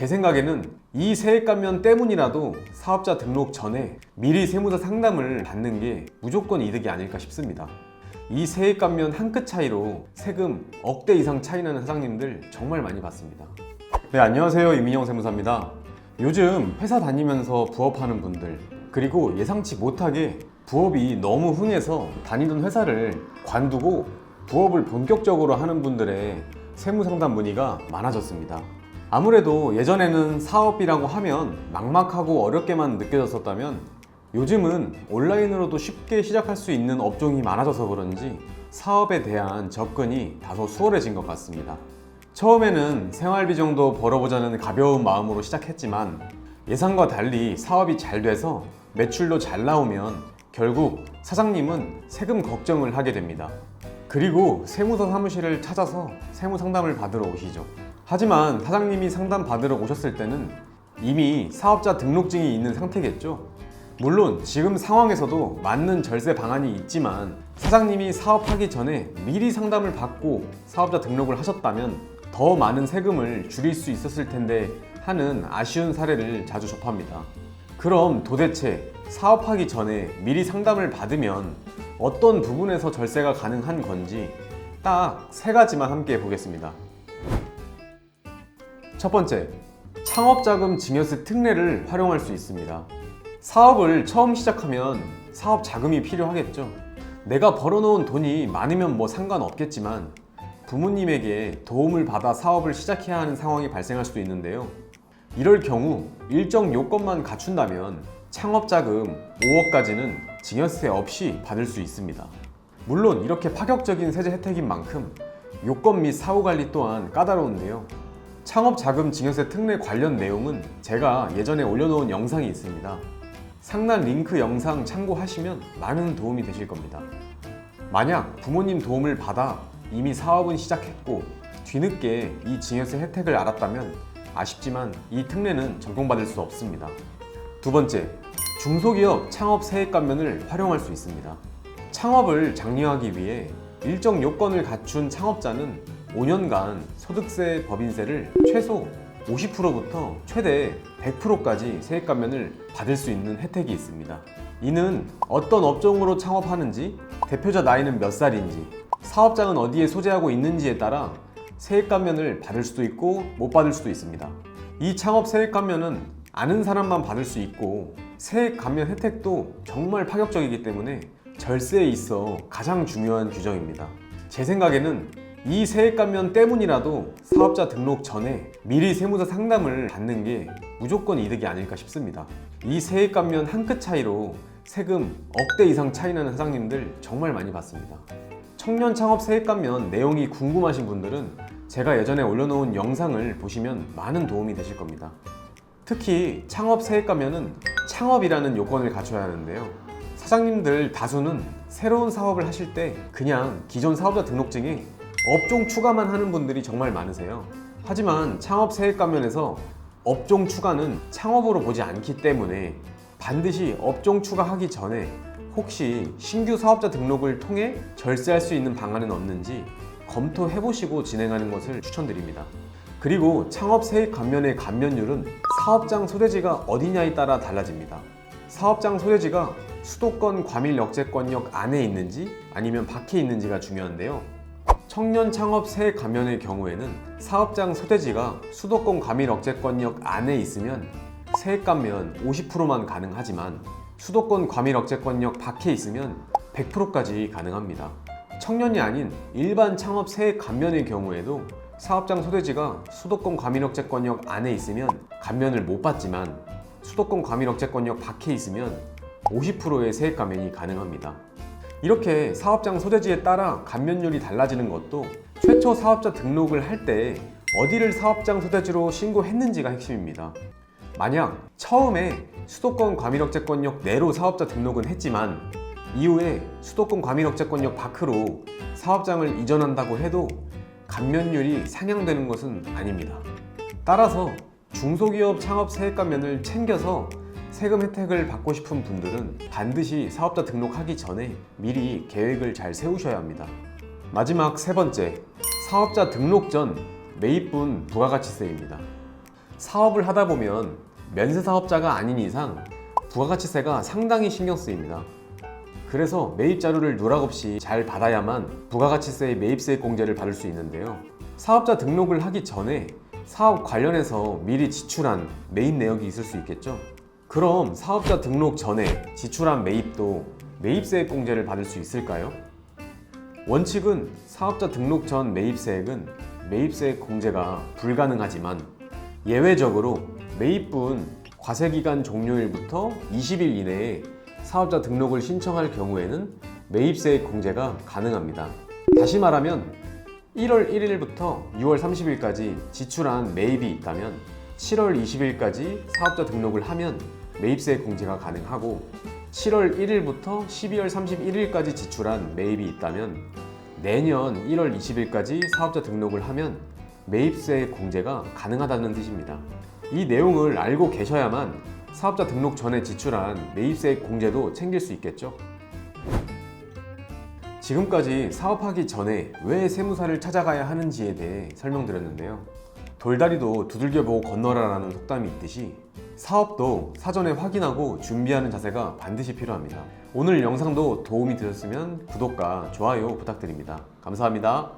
제 생각에는 이 세액감면 때문이라도 사업자 등록 전에 미리 세무사 상담을 받는 게 무조건 이득이 아닐까 싶습니다. 이 세액감면 한 끗 차이로 세금 억대 이상 차이 나는 사장님들 정말 많이 봤습니다. 네, 안녕하세요. 이민영 세무사입니다. 요즘 회사 다니면서 부업하는 분들, 그리고 예상치 못하게 부업이 너무 흥해서 다니던 회사를 관두고 부업을 본격적으로 하는 분들의 세무 상담 문의가 많아졌습니다. 아무래도 예전에는 사업이라고 하면 막막하고 어렵게만 느껴졌었다면 요즘은 온라인으로도 쉽게 시작할 수 있는 업종이 많아져서 그런지 사업에 대한 접근이 다소 수월해진 것 같습니다. 처음에는 생활비 정도 벌어보자는 가벼운 마음으로 시작했지만 예상과 달리 사업이 잘 돼서 매출도 잘 나오면 결국 사장님은 세금 걱정을 하게 됩니다. 그리고 세무서 사무실을 찾아서 세무 상담을 받으러 오시죠. 하지만 사장님이 상담 받으러 오셨을 때는 이미 사업자 등록증이 있는 상태겠죠. 물론 지금 상황에서도 맞는 절세 방안이 있지만 사장님이 사업하기 전에 미리 상담을 받고 사업자 등록을 하셨다면 더 많은 세금을 줄일 수 있었을 텐데 하는 아쉬운 사례를 자주 접합니다. 그럼 도대체 사업하기 전에 미리 상담을 받으면 어떤 부분에서 절세가 가능한 건지 딱 세 가지만 함께 보겠습니다. 첫 번째, 창업자금 증여세 특례를 활용할 수 있습니다. 사업을 처음 시작하면 사업 자금이 필요하겠죠. 내가 벌어놓은 돈이 많으면 뭐 상관없겠지만 부모님에게 도움을 받아 사업을 시작해야 하는 상황이 발생할 수도 있는데요. 이럴 경우 일정 요건만 갖춘다면 창업자금 5억까지는 증여세 없이 받을 수 있습니다. 물론 이렇게 파격적인 세제 혜택인 만큼 요건 및 사후 관리 또한 까다로운데요. 창업자금 증여세 특례 관련 내용은 제가 예전에 올려놓은 영상이 있습니다. 상단 링크 영상 참고하시면 많은 도움이 되실 겁니다. 만약 부모님 도움을 받아 이미 사업은 시작했고 뒤늦게 이 증여세 혜택을 알았다면 아쉽지만 이 특례는 적용받을 수 없습니다. 두 번째, 중소기업 창업 세액 감면을 활용할 수 있습니다. 창업을 장려하기 위해 일정 요건을 갖춘 창업자는 5년간 소득세 법인세를 최소 50%부터 최대 100%까지 세액 감면을 받을 수 있는 혜택이 있습니다. 이는 어떤 업종으로 창업하는지, 대표자 나이는 몇 살인지, 사업장은 어디에 소재하고 있는지에 따라 세액 감면을 받을 수도 있고 못 받을 수도 있습니다. 이 창업 세액 감면은 아는 사람만 받을 수 있고 세액 감면 혜택도 정말 파격적이기 때문에 절세에 있어 가장 중요한 규정입니다. 제 생각에는 이 세액 감면 때문이라도 사업자 등록 전에 미리 세무사 상담을 받는 게 무조건 이득이 아닐까 싶습니다. 이 세액 감면 한 끗 차이로 세금 억대 이상 차이 나는 사장님들 정말 많이 봤습니다. 청년 창업 세액 감면 내용이 궁금하신 분들은 제가 예전에 올려놓은 영상을 보시면 많은 도움이 되실 겁니다. 특히 창업 세액 감면은 창업이라는 요건을 갖춰야 하는데요. 사장님들 다수는 새로운 사업을 하실 때 그냥 기존 사업자 등록증에 업종 추가만 하는 분들이 정말 많으세요. 하지만 창업 세액 감면에서 업종 추가는 창업으로 보지 않기 때문에 반드시 업종 추가하기 전에 혹시 신규 사업자 등록을 통해 절세할 수 있는 방안은 없는지 검토해 보시고 진행하는 것을 추천드립니다. 그리고 창업 세액 감면의 감면율은 사업장 소재지가 어디냐에 따라 달라집니다. 사업장 소재지가 수도권 과밀 역세권역 안에 있는지 아니면 밖에 있는지가 중요한데요. 청년 창업 세액 감면의 경우에는 사업장 소재지가 수도권 과밀 억제권역 안에 있으면 세액 감면 50%만 가능하지만 수도권 과밀 억제권역 밖에 있으면 100%까지 가능합니다. 청년이 아닌 일반 창업 세액 감면의 경우에도 사업장 소재지가 수도권 과밀 억제권역 안에 있으면 감면을 못 받지만 수도권 과밀 억제권역 밖에 있으면 50%의 세액 감면이 가능합니다. 이렇게 사업장 소재지에 따라 감면율이 달라지는 것도 최초 사업자 등록을 할 때 어디를 사업장 소재지로 신고했는지가 핵심입니다. 만약 처음에 수도권 과밀억제권역 내로 사업자 등록은 했지만 이후에 수도권 과밀억제권역 밖으로 사업장을 이전한다고 해도 감면율이 상향되는 것은 아닙니다. 따라서 중소기업 창업 세액 감면을 챙겨서 세금 혜택을 받고 싶은 분들은 반드시 사업자 등록하기 전에 미리 계획을 잘 세우셔야 합니다. 마지막 세 번째, 사업자 등록 전 매입분 부가가치세입니다. 사업을 하다 보면 면세 사업자가 아닌 이상 부가가치세가 상당히 신경 쓰입니다. 그래서 매입 자료를 누락 없이 잘 받아야만 부가가치세 매입세 공제를 받을 수 있는데요. 사업자 등록을 하기 전에 사업 관련해서 미리 지출한 매입 내역이 있을 수 있겠죠. 그럼 사업자 등록 전에 지출한 매입도 매입세 공제를 받을 수 있을까요? 원칙은 사업자 등록 전 매입세액은 매입세 공제가 불가능하지만 예외적으로 매입분 과세기간 종료일부터 20일 이내에 사업자 등록을 신청할 경우에는 매입세 공제가 가능합니다. 다시 말하면 1월 1일부터 6월 30일까지 지출한 매입이 있다면 7월 20일까지 사업자 등록을 하면 매입세 공제가 가능하고 7월 1일부터 12월 31일까지 지출한 매입이 있다면 내년 1월 20일까지 사업자 등록을 하면 매입세 공제가 가능하다는 뜻입니다. 이 내용을 알고 계셔야만 사업자 등록 전에 지출한 매입세 공제도 챙길 수 있겠죠. 지금까지 사업하기 전에 왜 세무사를 찾아가야 하는지에 대해 설명드렸는데요. 돌다리도 두들겨 보고 건너라라는 속담이 있듯이 사업도 사전에 확인하고 준비하는 자세가 반드시 필요합니다. 오늘 영상도 도움이 되셨으면 구독과 좋아요 부탁드립니다. 감사합니다.